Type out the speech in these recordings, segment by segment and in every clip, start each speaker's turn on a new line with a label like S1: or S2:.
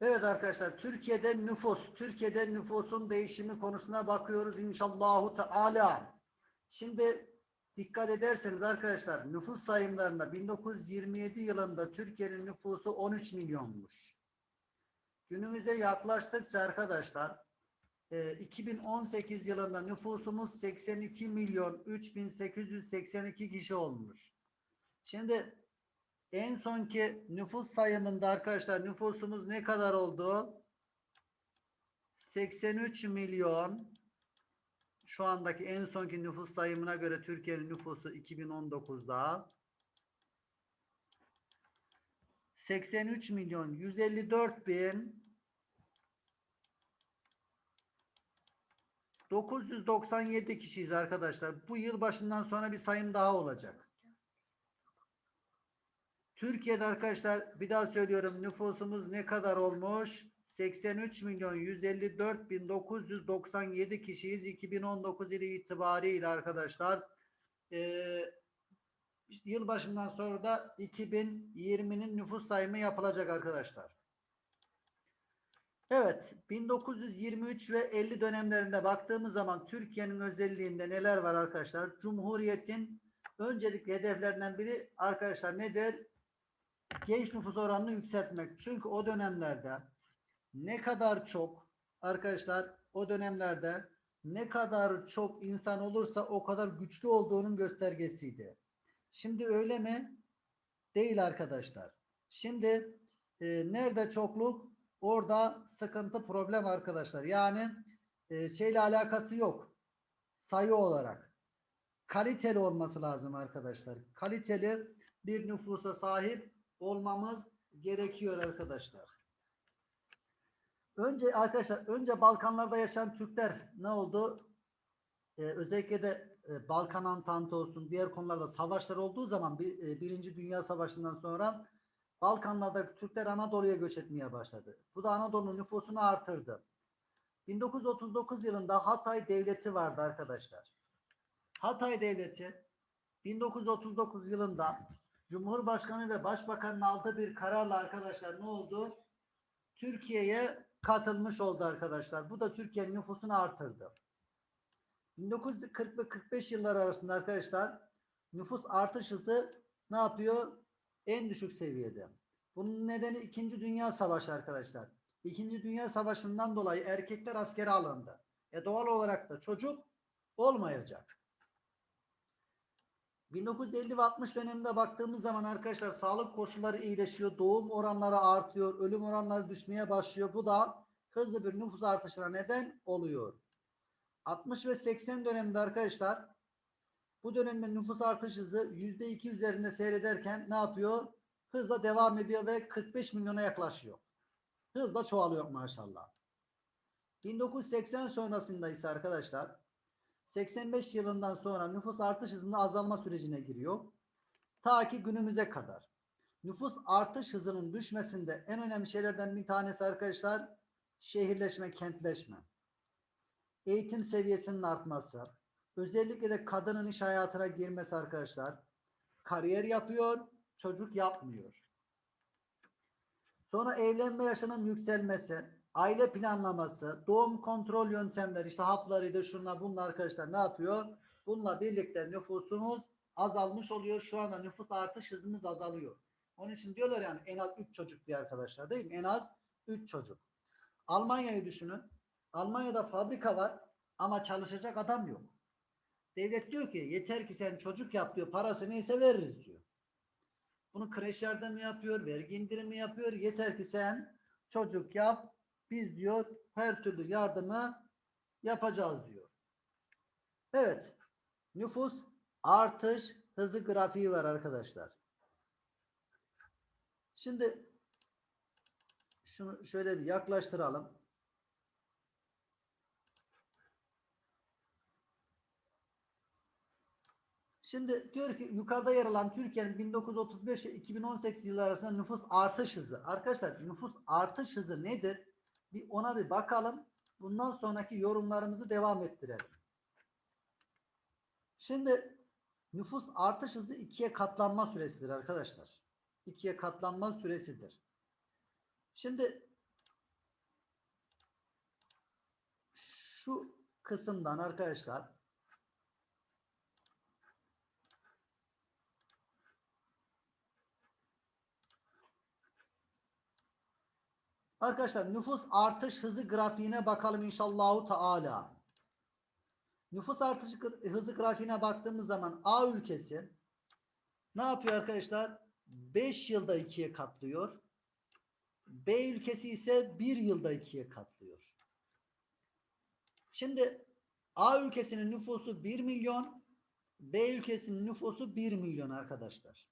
S1: Evet arkadaşlar Türkiye'de nüfus, Türkiye'de nüfusun değişimi konusuna bakıyoruz inşallahu teala. Şimdi dikkat ederseniz arkadaşlar nüfus sayımlarında 1927 yılında Türkiye'nin nüfusu 13 milyonmuş. Günümüze yaklaştıkça arkadaşlar e, 2018 yılında nüfusumuz 82 milyon 3882 kişi olmuş. Şimdi en sonki nüfus sayımında arkadaşlar nüfusumuz ne kadar oldu? 83 milyon şu andaki en sonki nüfus sayımına göre Türkiye'nin nüfusu 2019'da 83 milyon 154 bin 997 kişiyiz arkadaşlar. Bu yıl başından sonra bir sayım daha olacak. Türkiye'de arkadaşlar bir daha söylüyorum nüfusumuz ne kadar olmuş? 83 milyon 154 bin 997 kişiyiz 2019 yılı itibariyle arkadaşlar. Ee, yılbaşından sonra da 2020'nin nüfus sayımı yapılacak arkadaşlar. Evet 1923 ve 50 dönemlerinde baktığımız zaman Türkiye'nin özelliğinde neler var arkadaşlar? Cumhuriyetin öncelikli hedeflerinden biri arkadaşlar nedir? Genç nüfus oranını yükseltmek. Çünkü o dönemlerde ne kadar çok arkadaşlar o dönemlerde ne kadar çok insan olursa o kadar güçlü olduğunun göstergesiydi. Şimdi öyle mi? Değil arkadaşlar. Şimdi e, nerede çokluk? Orada sıkıntı problem arkadaşlar. Yani e, şeyle alakası yok. Sayı olarak. Kaliteli olması lazım arkadaşlar. Kaliteli bir nüfusa sahip olmamız gerekiyor arkadaşlar. Önce arkadaşlar önce Balkanlarda yaşayan Türkler ne oldu? Ee, özellikle de e, Balkan Antantı olsun diğer konularda savaşlar olduğu zaman bir, e, Birinci Dünya Savaşı'ndan sonra Balkanlarda Türkler Anadolu'ya göç etmeye başladı. Bu da Anadolu'nun nüfusunu artırdı. 1939 yılında Hatay Devleti vardı arkadaşlar. Hatay Devleti 1939 yılında Cumhurbaşkanı ve Başbakanın aldığı bir kararla arkadaşlar ne oldu? Türkiye'ye katılmış oldu arkadaşlar. Bu da Türkiye'nin nüfusunu artırdı. 1940 ve 45 yıllar arasında arkadaşlar nüfus artış hızı ne yapıyor? En düşük seviyede. Bunun nedeni 2. Dünya Savaşı arkadaşlar. 2. Dünya Savaşı'ndan dolayı erkekler askere alındı. E doğal olarak da çocuk olmayacak. 1950 ve 60 döneminde baktığımız zaman arkadaşlar sağlık koşulları iyileşiyor, doğum oranları artıyor, ölüm oranları düşmeye başlıyor. Bu da hızlı bir nüfus artışına neden oluyor. 60 ve 80 döneminde arkadaşlar bu dönemde nüfus artış hızı %2 üzerinde seyrederken ne yapıyor? Hızla devam ediyor ve 45 milyona yaklaşıyor. Hızla çoğalıyor maşallah. 1980 sonrasında ise arkadaşlar 85 yılından sonra nüfus artış hızında azalma sürecine giriyor. Ta ki günümüze kadar. Nüfus artış hızının düşmesinde en önemli şeylerden bir tanesi arkadaşlar şehirleşme, kentleşme. Eğitim seviyesinin artması. Özellikle de kadının iş hayatına girmesi arkadaşlar. Kariyer yapıyor, çocuk yapmıyor. Sonra evlenme yaşının yükselmesi, aile planlaması, doğum kontrol yöntemleri, işte haplarıydı, şunlar bunlar arkadaşlar ne yapıyor? Bununla birlikte nüfusumuz azalmış oluyor. Şu anda nüfus artış hızımız azalıyor. Onun için diyorlar yani en az 3 çocuk diye arkadaşlar değil mi? En az 3 çocuk. Almanya'yı düşünün. Almanya'da fabrika var ama çalışacak adam yok. Devlet diyor ki yeter ki sen çocuk yap diyor. Parası neyse veririz diyor. Bunu kreş yardımı yapıyor, vergi indirimi yapıyor. Yeter ki sen çocuk yap, biz diyor her türlü yardımı yapacağız diyor. Evet. Nüfus artış hızı grafiği var arkadaşlar. Şimdi şunu şöyle bir yaklaştıralım. Şimdi diyor ki yukarıda yer alan Türkiye'nin 1935 ve 2018 yılları arasında nüfus artış hızı. Arkadaşlar nüfus artış hızı nedir? Bir ona bir bakalım. Bundan sonraki yorumlarımızı devam ettirelim. Şimdi nüfus artış hızı ikiye katlanma süresidir arkadaşlar. İkiye katlanma süresidir. Şimdi şu kısımdan arkadaşlar Arkadaşlar nüfus artış hızı grafiğine bakalım inşallahu teala. Nüfus artış hızı grafiğine baktığımız zaman A ülkesi ne yapıyor arkadaşlar? 5 yılda ikiye katlıyor. B ülkesi ise 1 yılda ikiye katlıyor. Şimdi A ülkesinin nüfusu 1 milyon, B ülkesinin nüfusu 1 milyon arkadaşlar.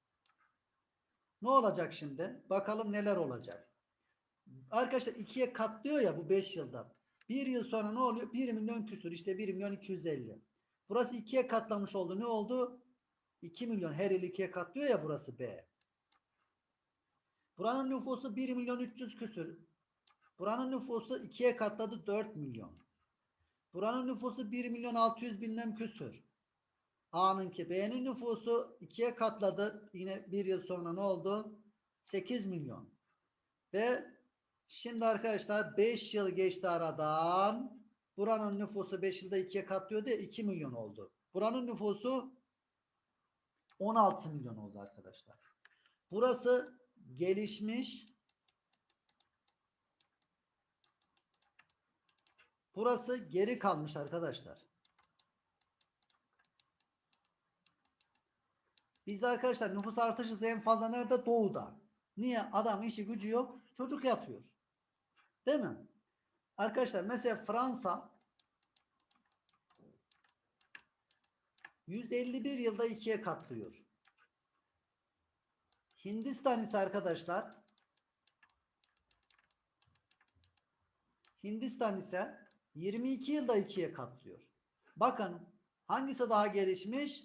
S1: Ne olacak şimdi? Bakalım neler olacak. Arkadaşlar ikiye katlıyor ya bu 5 yılda. Bir yıl sonra ne oluyor? 1 milyon küsür. işte 1 milyon 250. Burası ikiye katlamış oldu. Ne oldu? 2 milyon. Her yıl ikiye katlıyor ya burası B. Buranın nüfusu 1 milyon 300 küsür. Buranın nüfusu ikiye katladı 4 milyon. Buranın nüfusu 1 milyon 600 bilmem küsür. A'nınki B'nin nüfusu ikiye katladı. Yine bir yıl sonra ne oldu? 8 milyon. Ve şimdi arkadaşlar 5 yıl geçti aradan. Buranın nüfusu 5 yılda ikiye katlıyordu ya 2 milyon oldu. Buranın nüfusu 16 milyon oldu arkadaşlar. Burası gelişmiş. Burası geri kalmış arkadaşlar. Bizde arkadaşlar nüfus artış hızı en fazla nerede? Doğuda. Niye? Adam işi gücü yok. Çocuk yapıyor. Değil mi? Arkadaşlar mesela Fransa 151 yılda ikiye katlıyor. Hindistan ise arkadaşlar Hindistan ise 22 yılda ikiye katlıyor. Bakın hangisi daha gelişmiş?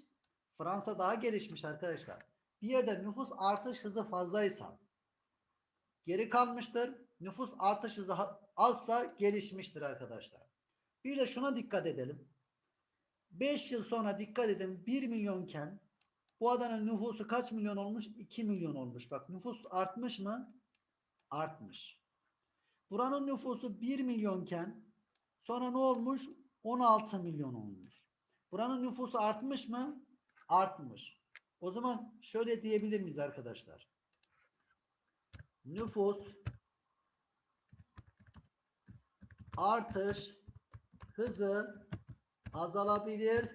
S1: Fransa daha gelişmiş arkadaşlar. Bir yerde nüfus artış hızı fazlaysa geri kalmıştır. Nüfus artış hızı azsa gelişmiştir arkadaşlar. Bir de şuna dikkat edelim. 5 yıl sonra dikkat edin 1 milyonken bu adanın nüfusu kaç milyon olmuş? 2 milyon olmuş. Bak nüfus artmış mı? Artmış. Buranın nüfusu 1 milyonken sonra ne olmuş? 16 milyon olmuş. Buranın nüfusu artmış mı? Artmış. O zaman şöyle diyebilir miyiz arkadaşlar? Nüfus artış hızı azalabilir,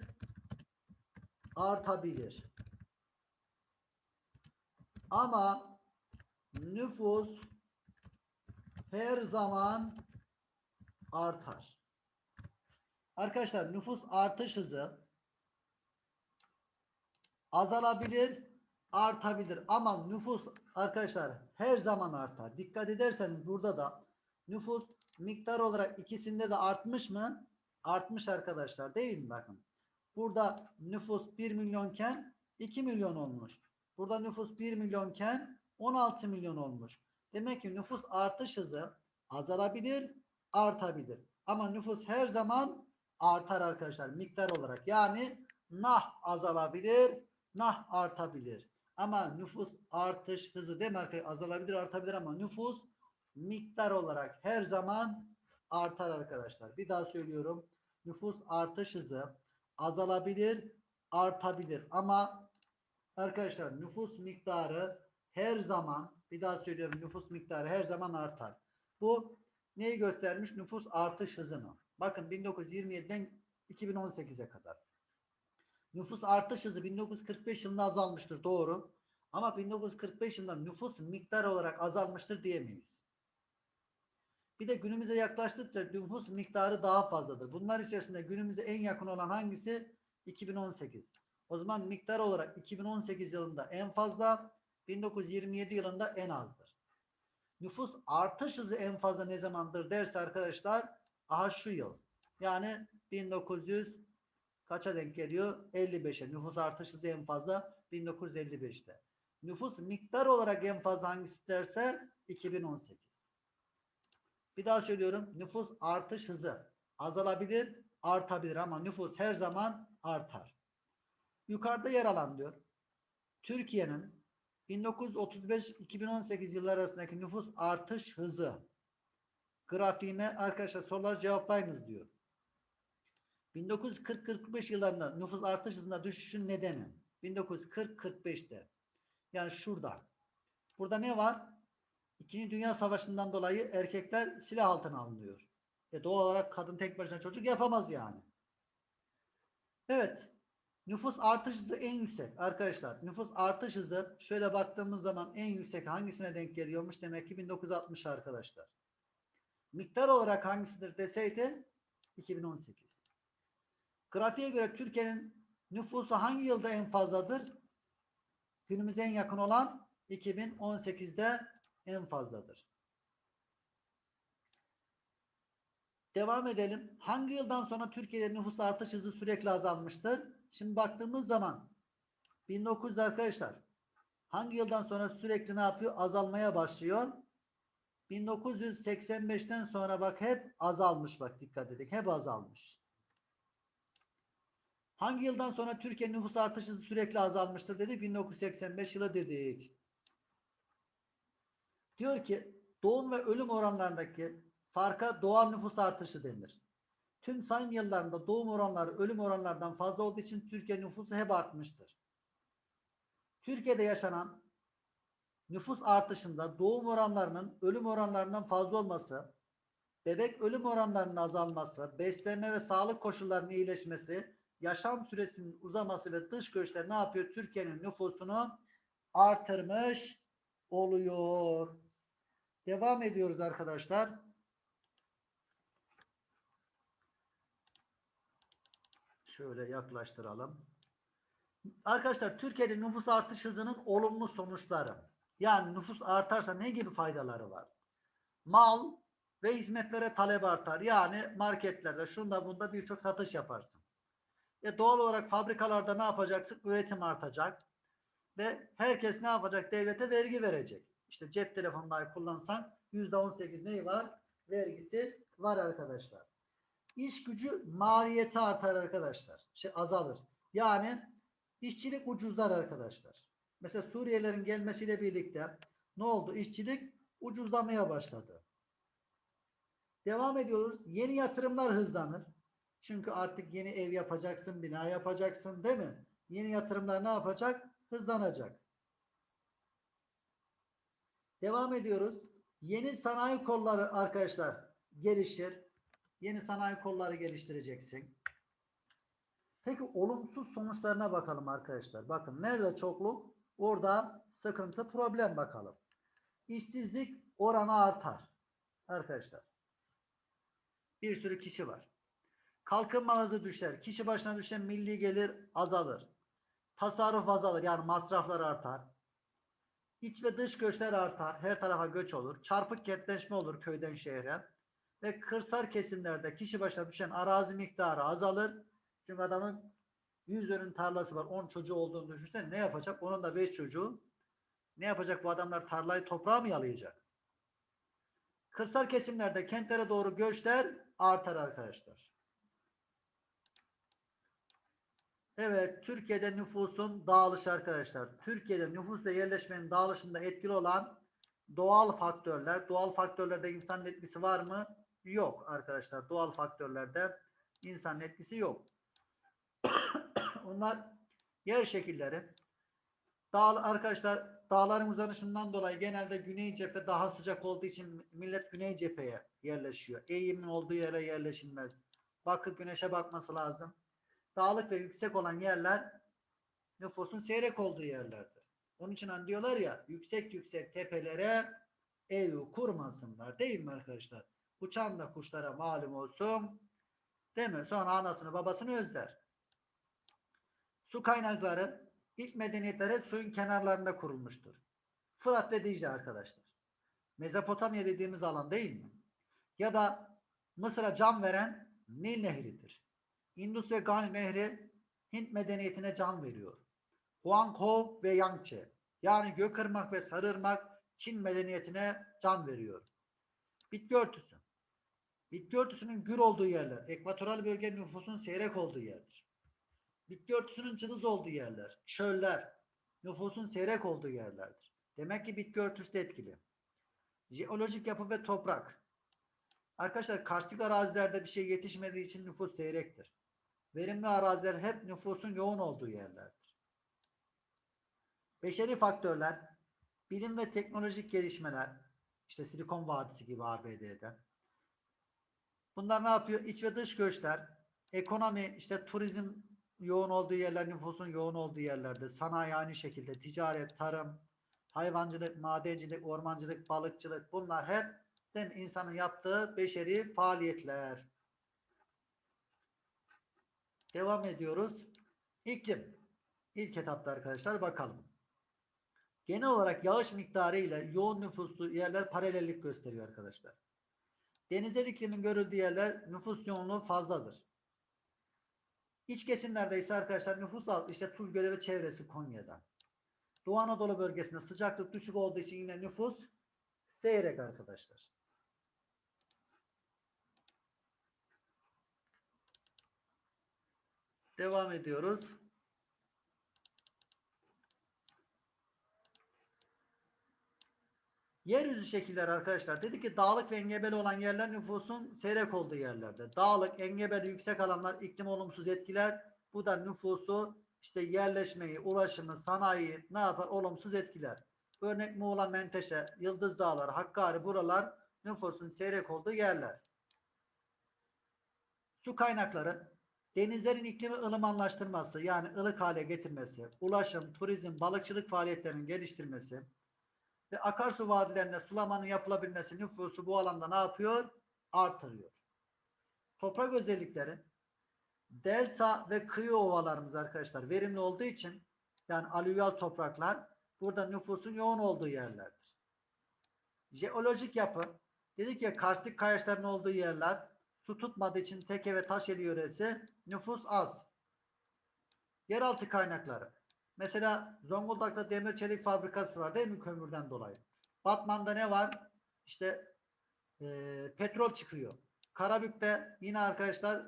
S1: artabilir. Ama nüfus her zaman artar. Arkadaşlar nüfus artış hızı azalabilir, artabilir. Ama nüfus arkadaşlar her zaman artar. Dikkat ederseniz burada da nüfus miktar olarak ikisinde de artmış mı? Artmış arkadaşlar değil mi? Bakın. Burada nüfus 1 milyonken 2 milyon olmuş. Burada nüfus 1 milyonken 16 milyon olmuş. Demek ki nüfus artış hızı azalabilir, artabilir. Ama nüfus her zaman artar arkadaşlar miktar olarak. Yani nah azalabilir, nah artabilir. Ama nüfus artış hızı demek ki azalabilir, artabilir ama nüfus miktar olarak her zaman artar arkadaşlar. Bir daha söylüyorum. Nüfus artış hızı azalabilir, artabilir ama arkadaşlar nüfus miktarı her zaman bir daha söylüyorum nüfus miktarı her zaman artar. Bu neyi göstermiş? Nüfus artış hızını. Bakın 1927'den 2018'e kadar. Nüfus artış hızı 1945 yılında azalmıştır doğru. Ama 1945 yılında nüfus miktar olarak azalmıştır diyemeyiz. Bir de günümüze yaklaştıkça nüfus miktarı daha fazladır. Bunlar içerisinde günümüze en yakın olan hangisi? 2018. O zaman miktar olarak 2018 yılında en fazla, 1927 yılında en azdır. Nüfus artış hızı en fazla ne zamandır derse arkadaşlar, aha şu yıl. Yani 1900 kaça denk geliyor? 55'e. Nüfus artış hızı en fazla 1955'te. Nüfus miktar olarak en fazla hangisi derse 2018. Bir daha söylüyorum. Nüfus artış hızı azalabilir, artabilir ama nüfus her zaman artar. Yukarıda yer alan diyor. Türkiye'nin 1935-2018 yılları arasındaki nüfus artış hızı grafiğine arkadaşlar soruları cevaplayınız diyor. 1940-45 yıllarında nüfus artış hızında düşüşün nedeni 1940-45'te yani şurada. Burada ne var? İkinci Dünya Savaşı'ndan dolayı erkekler silah altına alınıyor. E doğal olarak kadın tek başına çocuk yapamaz yani. Evet. Nüfus artış hızı en yüksek arkadaşlar. Nüfus artış hızı şöyle baktığımız zaman en yüksek hangisine denk geliyormuş? Demek ki 1960 arkadaşlar. Miktar olarak hangisidir deseydi 2018. Grafiğe göre Türkiye'nin nüfusu hangi yılda en fazladır? Günümüze en yakın olan 2018'de en fazladır. Devam edelim. Hangi yıldan sonra Türkiye'de nüfus artış hızı sürekli azalmıştır? Şimdi baktığımız zaman 1900 arkadaşlar hangi yıldan sonra sürekli ne yapıyor? Azalmaya başlıyor. 1985'ten sonra bak hep azalmış bak dikkat edin. Hep azalmış. Hangi yıldan sonra Türkiye nüfus artış hızı sürekli azalmıştır dedik? 1985 yılı dedik. Diyor ki doğum ve ölüm oranlarındaki farka doğal nüfus artışı denir. Tüm sayım yıllarında doğum oranları ölüm oranlardan fazla olduğu için Türkiye nüfusu hep artmıştır. Türkiye'de yaşanan nüfus artışında doğum oranlarının ölüm oranlarından fazla olması, bebek ölüm oranlarının azalması, beslenme ve sağlık koşullarının iyileşmesi, yaşam süresinin uzaması ve dış göçler ne yapıyor? Türkiye'nin nüfusunu artırmış oluyor. Devam ediyoruz arkadaşlar. Şöyle yaklaştıralım. Arkadaşlar Türkiye'de nüfus artış hızının olumlu sonuçları. Yani nüfus artarsa ne gibi faydaları var? Mal ve hizmetlere talep artar. Yani marketlerde şunda bunda birçok satış yaparsın. E doğal olarak fabrikalarda ne yapacaksın? Üretim artacak. Ve herkes ne yapacak? Devlete vergi verecek. İşte cep telefonunu kullansan %18 neyi var? Vergisi var arkadaşlar. İş gücü maliyeti artar arkadaşlar. Şey azalır. Yani işçilik ucuzlar arkadaşlar. Mesela Suriyelilerin gelmesiyle birlikte ne oldu? İşçilik ucuzlamaya başladı. Devam ediyoruz. Yeni yatırımlar hızlanır. Çünkü artık yeni ev yapacaksın, bina yapacaksın değil mi? Yeni yatırımlar ne yapacak? Hızlanacak. Devam ediyoruz. Yeni sanayi kolları arkadaşlar gelişir. Yeni sanayi kolları geliştireceksin. Peki olumsuz sonuçlarına bakalım arkadaşlar. Bakın nerede çokluk? Orada sıkıntı, problem bakalım. İşsizlik oranı artar. Arkadaşlar. Bir sürü kişi var. Kalkınma hızı düşer. Kişi başına düşen milli gelir azalır. Tasarruf azalır. Yani masraflar artar. İç ve dış göçler artar. Her tarafa göç olur. Çarpık kentleşme olur köyden şehre. Ve kırsal kesimlerde kişi başına düşen arazi miktarı azalır. Çünkü adamın 100 dönüm tarlası var. 10 çocuğu olduğunu düşünsen ne yapacak? Onun da 5 çocuğu. Ne yapacak bu adamlar? Tarlayı toprağa mı yalayacak? Kırsal kesimlerde kentlere doğru göçler artar arkadaşlar. Evet, Türkiye'de nüfusun dağılışı arkadaşlar. Türkiye'de nüfus yerleşmenin dağılışında etkili olan doğal faktörler. Doğal faktörlerde insan etkisi var mı? Yok arkadaşlar. Doğal faktörlerde insan etkisi yok. Onlar yer şekilleri. Dağ, arkadaşlar dağların uzanışından dolayı genelde güney cephe daha sıcak olduğu için millet güney cepheye yerleşiyor. Eğimin olduğu yere yerleşilmez. Bakı güneşe bakması lazım. Dağlık ve yüksek olan yerler nüfusun seyrek olduğu yerlerdir. Onun için hani diyorlar ya yüksek yüksek tepelere ev kurmasınlar değil mi arkadaşlar? Uçan da kuşlara malum olsun. Değil mi? Sonra anasını babasını özler. Su kaynakları ilk medeniyetler hep suyun kenarlarında kurulmuştur. Fırat ve Dicle arkadaşlar. Mezopotamya dediğimiz alan değil mi? Ya da Mısır'a can veren Nil Nehri'dir. Indus ve Gani Nehri Hint medeniyetine can veriyor. Huanghe ve Yangtze yani Gökırmak ve Sarırmak Çin medeniyetine can veriyor. Bitki örtüsü. Bitki örtüsünün gür olduğu yerler, ekvatoral bölge nüfusun seyrek olduğu yerdir. Bitki örtüsünün cılız olduğu yerler, çöller, nüfusun seyrek olduğu yerlerdir. Demek ki bitki örtüsü de etkili. Jeolojik yapı ve toprak. Arkadaşlar karstik arazilerde bir şey yetişmediği için nüfus seyrektir. Verimli araziler hep nüfusun yoğun olduğu yerlerdir. Beşeri faktörler, bilim ve teknolojik gelişmeler, işte Silikon Vadisi gibi ABD'de. Bunlar ne yapıyor? İç ve dış göçler, ekonomi, işte turizm yoğun olduğu yerler, nüfusun yoğun olduğu yerlerde, sanayi aynı şekilde, ticaret, tarım, hayvancılık, madencilik, ormancılık, balıkçılık bunlar hep değil insanın yaptığı beşeri faaliyetler. Devam ediyoruz. İklim. İlk etapta arkadaşlar bakalım. Genel olarak yağış miktarı ile yoğun nüfuslu yerler paralellik gösteriyor arkadaşlar. Denizel iklimin görüldüğü yerler nüfus yoğunluğu fazladır. İç kesimlerde ise arkadaşlar nüfus az. İşte Tuzgölü ve çevresi Konya'da. Doğu Anadolu bölgesinde sıcaklık düşük olduğu için yine nüfus seyrek arkadaşlar. Devam ediyoruz. Yeryüzü şekilleri arkadaşlar. Dedi ki dağlık ve engebeli olan yerler nüfusun seyrek olduğu yerlerde. Dağlık, engebeli, yüksek alanlar iklim olumsuz etkiler. Bu da nüfusu işte yerleşmeyi, ulaşımı, sanayiyi ne yapar? Olumsuz etkiler. Örnek Muğla, Menteşe, Yıldız Dağları, Hakkari buralar nüfusun seyrek olduğu yerler. Su kaynakları denizlerin iklimi ılımanlaştırması yani ılık hale getirmesi, ulaşım, turizm, balıkçılık faaliyetlerinin geliştirmesi ve akarsu vadilerinde sulamanın yapılabilmesi nüfusu bu alanda ne yapıyor? Artırıyor. Toprak özellikleri delta ve kıyı ovalarımız arkadaşlar verimli olduğu için yani alüvyal topraklar burada nüfusun yoğun olduğu yerlerdir. Jeolojik yapı dedik ya karstik kayaçların olduğu yerler su tutmadığı için teke ve taşeli yöresi nüfus az. Yeraltı kaynakları. Mesela Zonguldak'ta demir çelik fabrikası var değil mi kömürden dolayı? Batman'da ne var? İşte e, petrol çıkıyor. Karabük'te yine arkadaşlar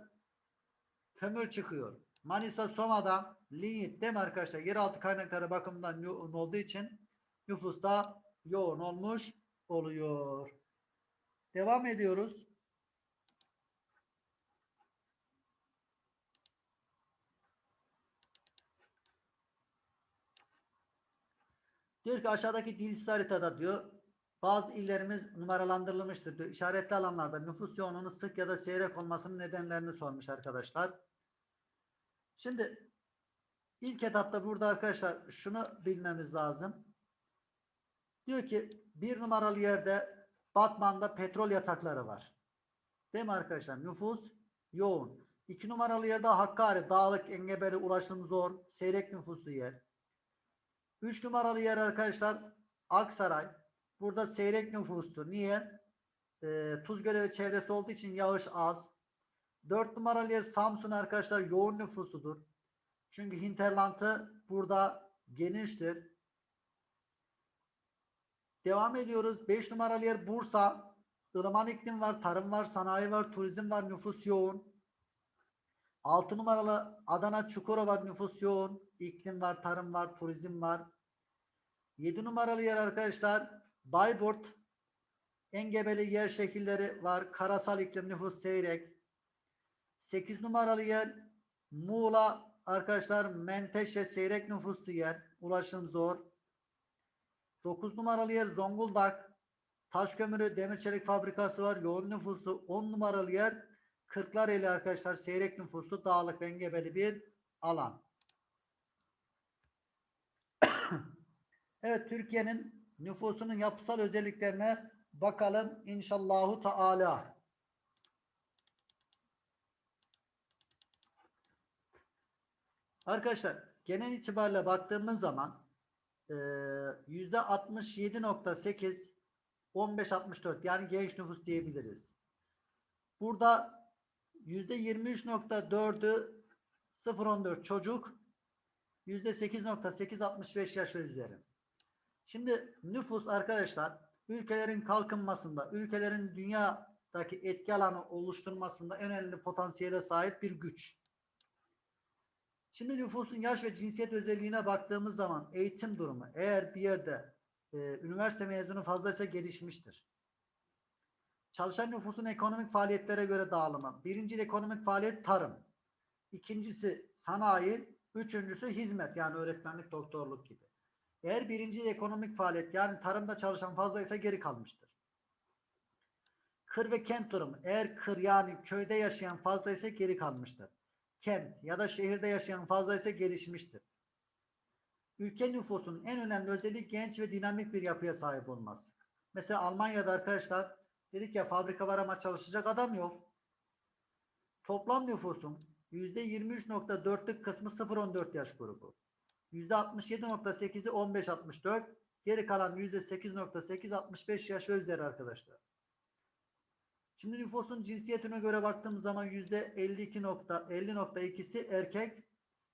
S1: kömür çıkıyor. Manisa, Soma'da lignit değil mi arkadaşlar? Yeraltı kaynakları bakımından yoğun olduğu için nüfus da yoğun olmuş oluyor. Devam ediyoruz. Diyor ki aşağıdaki dilsiz haritada diyor bazı illerimiz numaralandırılmıştır diyor. İşaretli alanlarda nüfus yoğunluğunun sık ya da seyrek olmasının nedenlerini sormuş arkadaşlar. Şimdi ilk etapta burada arkadaşlar şunu bilmemiz lazım. Diyor ki bir numaralı yerde Batman'da petrol yatakları var. Değil mi arkadaşlar? Nüfus yoğun. İki numaralı yerde Hakkari, dağlık, engebeli, ulaşım zor, seyrek nüfuslu yer. Üç numaralı yer arkadaşlar Aksaray. Burada seyrek nüfustur. Niye? E, Tuzgöre ve çevresi olduğu için yağış az. Dört numaralı yer Samsun arkadaşlar yoğun nüfusudur. Çünkü hinterlantı burada geniştir. Devam ediyoruz. Beş numaralı yer Bursa. ılıman iklim var, tarım var, sanayi var, turizm var, nüfus yoğun. Altı numaralı Adana Çukurova nüfus yoğun. İklim var, tarım var, turizm var. Yedi numaralı yer arkadaşlar Bayburt. Engebeli yer şekilleri var. Karasal iklim nüfus seyrek. 8 numaralı yer Muğla arkadaşlar Menteşe seyrek nüfuslu yer. Ulaşım zor. 9 numaralı yer Zonguldak. Taş kömürü demir çelik fabrikası var. Yoğun nüfusu 10 numaralı yer Kırklareli arkadaşlar seyrek nüfuslu dağlık ve engebeli bir alan. evet Türkiye'nin nüfusunun yapısal özelliklerine bakalım inşallahu teala. Arkadaşlar genel itibariyle baktığımız zaman yüzde 67.8 15-64 yani genç nüfus diyebiliriz. Burada %23.4'ü 0-14 çocuk yüzde 8.8 65 yaş ve üzeri. Şimdi nüfus arkadaşlar ülkelerin kalkınmasında, ülkelerin dünyadaki etki alanı oluşturmasında önemli potansiyele sahip bir güç. Şimdi nüfusun yaş ve cinsiyet özelliğine baktığımız zaman eğitim durumu eğer bir yerde e, üniversite mezunu fazlaysa gelişmiştir. Çalışan nüfusun ekonomik faaliyetlere göre dağılımı. Birinci ekonomik faaliyet tarım. ikincisi sanayi, üçüncüsü hizmet yani öğretmenlik, doktorluk gibi. Eğer birinci ekonomik faaliyet yani tarımda çalışan fazlaysa geri kalmıştır. Kır ve kent durumu eğer kır yani köyde yaşayan fazlaysa geri kalmıştır. Kent ya da şehirde yaşayan fazlaysa gelişmiştir. Ülke nüfusunun en önemli özelliği genç ve dinamik bir yapıya sahip olması. Mesela Almanya'da arkadaşlar dedik ya fabrika var ama çalışacak adam yok. Toplam nüfusun %23.4'lük kısmı 0-14 yaş grubu. %67.8'i 15-64. Geri kalan %8.8 65 yaş ve üzeri arkadaşlar. Şimdi nüfusun cinsiyetine göre baktığımız zaman %52.50.2'si erkek,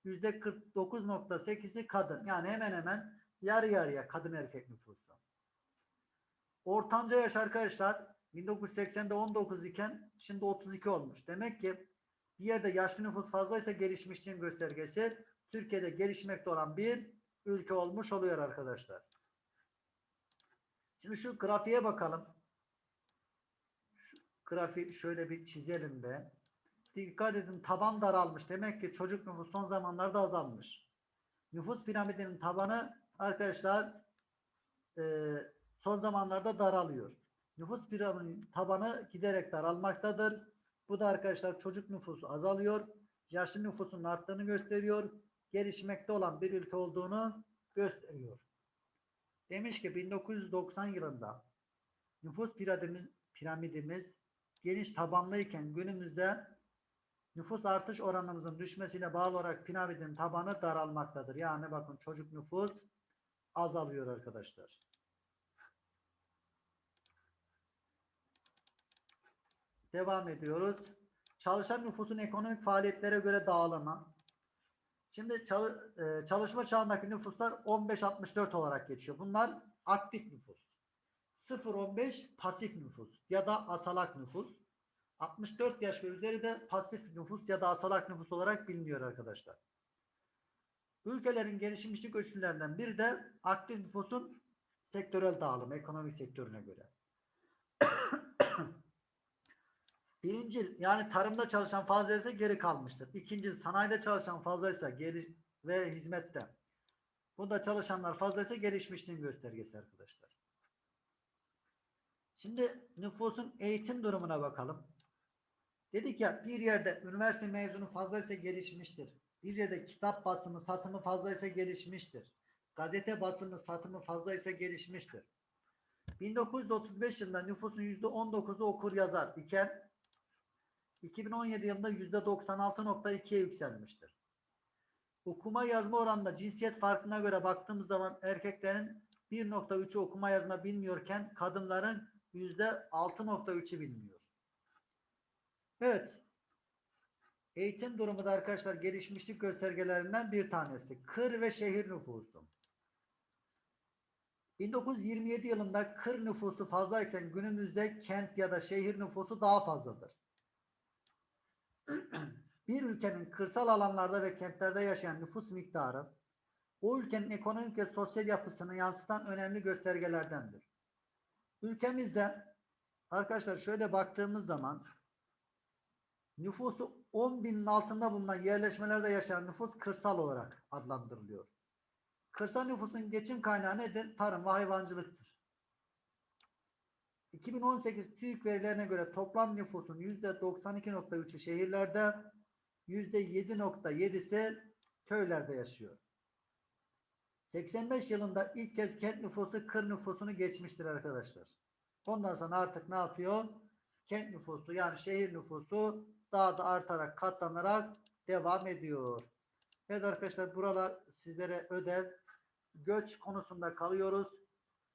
S1: %49.8'i kadın. Yani hemen hemen yarı yarıya kadın erkek nüfusu. Ortanca yaş arkadaşlar 1980'de 19 iken şimdi 32 olmuş. Demek ki bir yerde yaşlı nüfus fazlaysa gelişmişliğin göstergesi Türkiye'de gelişmekte olan bir ülke olmuş oluyor arkadaşlar. Şimdi şu grafiğe bakalım. Şu grafiği şöyle bir çizelim be. Dikkat edin taban daralmış. Demek ki çocuk nüfus son zamanlarda azalmış. Nüfus piramidinin tabanı arkadaşlar e, son zamanlarda daralıyor. Nüfus piramidinin tabanı giderek daralmaktadır. Bu da arkadaşlar çocuk nüfusu azalıyor. Yaşlı nüfusun arttığını gösteriyor. Gelişmekte olan bir ülke olduğunu gösteriyor. Demiş ki 1990 yılında nüfus piramidimiz, piramidimiz geniş tabanlıyken günümüzde nüfus artış oranımızın düşmesiyle bağlı olarak piramidin tabanı daralmaktadır. Yani bakın çocuk nüfus azalıyor arkadaşlar. Devam ediyoruz. Çalışan nüfusun ekonomik faaliyetlere göre dağılımı. Şimdi e, çalışma çağındaki nüfuslar 15-64 olarak geçiyor. Bunlar aktif nüfus. 0-15 pasif nüfus ya da asalak nüfus. 64 yaş ve üzeri de pasif nüfus ya da asalak nüfus olarak biliniyor arkadaşlar. Ülkelerin gelişmişlik ölçütlerinden biri de aktif nüfusun sektörel dağılımı ekonomik sektörüne göre. Birinci yani tarımda çalışan fazlaysa geri kalmıştır. İkinci sanayide çalışan fazlaysa geri ve hizmette. Bunda çalışanlar fazlaysa gelişmişliğin göstergesi arkadaşlar. Şimdi nüfusun eğitim durumuna bakalım. Dedik ya bir yerde üniversite mezunu fazlaysa gelişmiştir. Bir yerde kitap basımı satımı fazlaysa gelişmiştir. Gazete basımı satımı fazlaysa gelişmiştir. 1935 yılında nüfusun %19'u okur yazar iken 2017 yılında %96.2'ye yükselmiştir. Okuma yazma oranında cinsiyet farkına göre baktığımız zaman erkeklerin 1.3'ü okuma yazma bilmiyorken kadınların %6.3'ü bilmiyor. Evet. Eğitim durumu da arkadaşlar gelişmişlik göstergelerinden bir tanesi. Kır ve şehir nüfusu. 1927 yılında kır nüfusu fazlayken günümüzde kent ya da şehir nüfusu daha fazladır. Bir ülkenin kırsal alanlarda ve kentlerde yaşayan nüfus miktarı o ülkenin ekonomik ve sosyal yapısını yansıtan önemli göstergelerdendir. Ülkemizde arkadaşlar şöyle baktığımız zaman nüfusu 10 binin altında bulunan yerleşmelerde yaşayan nüfus kırsal olarak adlandırılıyor. Kırsal nüfusun geçim kaynağı nedir? Tarım ve hayvancılıktır. 2018 TÜİK verilerine göre toplam nüfusun %92.3'ü şehirlerde, %7.7'si köylerde yaşıyor. 85 yılında ilk kez kent nüfusu kır nüfusunu geçmiştir arkadaşlar. Ondan sonra artık ne yapıyor? Kent nüfusu yani şehir nüfusu daha da artarak katlanarak devam ediyor. Evet arkadaşlar buralar sizlere ödev. Göç konusunda kalıyoruz.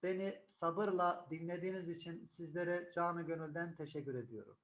S1: Beni sabırla dinlediğiniz için sizlere canı gönülden teşekkür ediyorum.